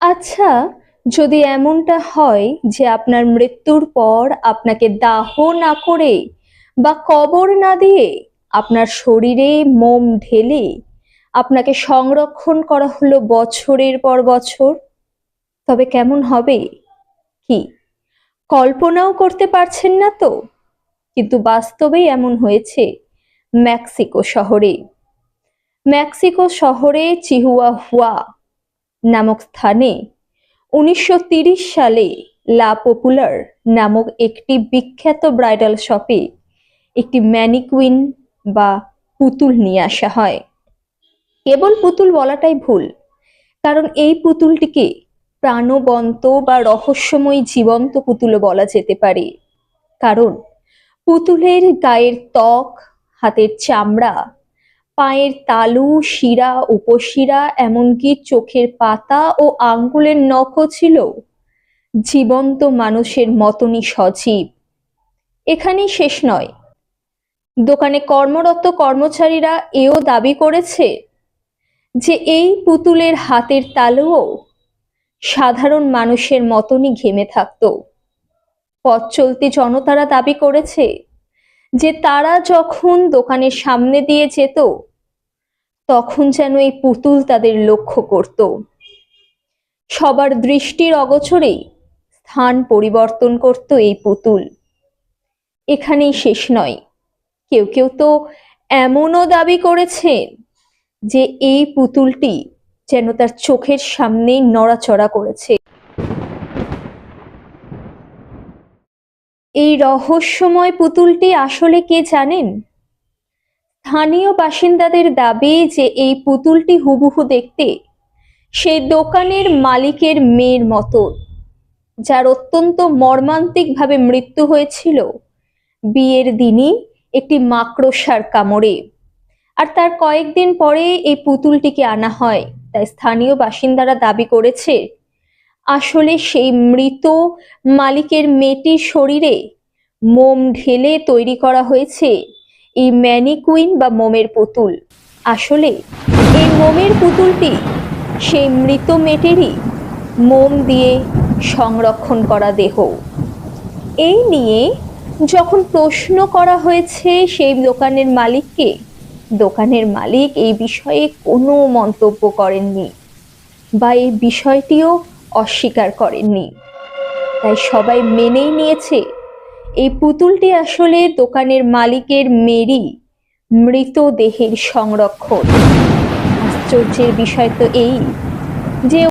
আচ্ছা যদি এমনটা হয় যে আপনার মৃত্যুর পর আপনাকে দাহ না করে বা কবর না দিয়ে আপনার শরীরে মোম ঢেলে আপনাকে সংরক্ষণ করা হলো বছরের পর বছর, তবে কেমন হবে? কি? কল্পনাও করতে পারছেন না তো? কিন্তু বাস্তবেই এমন হয়েছে মেক্সিকো শহরে। মেক্সিকো শহরে চিহুয়া হুয়া নামক স্থানে উনিশশো সালে লা পপুলার নামক একটি বিখ্যাত ব্রাইডাল শপে একটি ম্যানিকুইন বা পুতুল নিয়ে আসা হয়। কেবল পুতুল বলাটাই ভুল, কারণ এই পুতুলটিকে প্রাণবন্ত বা রহস্যময় জীবন্ত পুতুলও বলা যেতে পারে। কারণ পুতুলের গায়ের ত্বক, হাতের চামড়া পায়ের তালু, শিরা, উপশিরা, এমনকি চোখের পাতা ও আঙ্গুলের নখও ছিল। জীবন্ত মানুষের মতনই সজীব। এখানেই শেষ নয়। দোকানে কর্মরত কর্মচারীরা এও দাবি করেছে যে এই পুতুলের হাতের তালুও সাধারণ মানুষের মতনই ঘেমে থাকতো। পথ চলতি জনতারা দাবি করেছে যে তারা যখন দোকানের সামনে দিয়ে যেত, তখন যেন এই পুতুল তাদের লক্ষ্য করত। সবার দৃষ্টির অগোচরেই স্থান পরিবর্তন করত এই পুতুল। এখানেই শেষ নয়। কেউ কেউ তো এমনও দাবি করেছেন যে এই পুতুলটি যেন তার চোখের সামনেই নড়াচড়া করেছে। এই রহস্যময় পুতুলটি আসলে কে জানেন? স্থানীয় বাসিন্দাদের দাবি যে এই পুতুলটি হুবহু দেখতে সেই দোকানের মালিকের মেয়ের মতো, যার অত্যন্ত মর্মান্তিকভাবে মৃত্যু হয়েছিল বিয়ের দিনই একটি মাকড়সার কামড়ে। আর তার কয়েকদিন পরে এই পুতুলটিকে আনা হয়, তাই স্থানীয় বাসিন্দারা দাবি করেছে আসলে সেই মৃত মালিকের মেয়েটির শরীরে মোম ঢেলে তৈরি করা হয়েছে এই ম্যানিকুইন বা মোমের পুতুল। আসলে এই মোমের পুতুলটি সেই মৃত মেয়েটিরই মোম দিয়ে সংরক্ষণ করা দেহ। এই নিয়ে যখন প্রশ্ন করা হয়েছে, সেই দোকানের মালিককে, দোকানের মালিক এই বিষয়ে কোনো মন্তব্য করেননি বা এই বিষয়টিও অস্বীকার করেননি। তাই সবাই মেনেই নিয়েছে। এই পুতুলটি আসলে দোকানের মালিকের মেরি, মৃতদেহের সংরক্ষণ। আশ্চর্যের বিষয় তো এই যে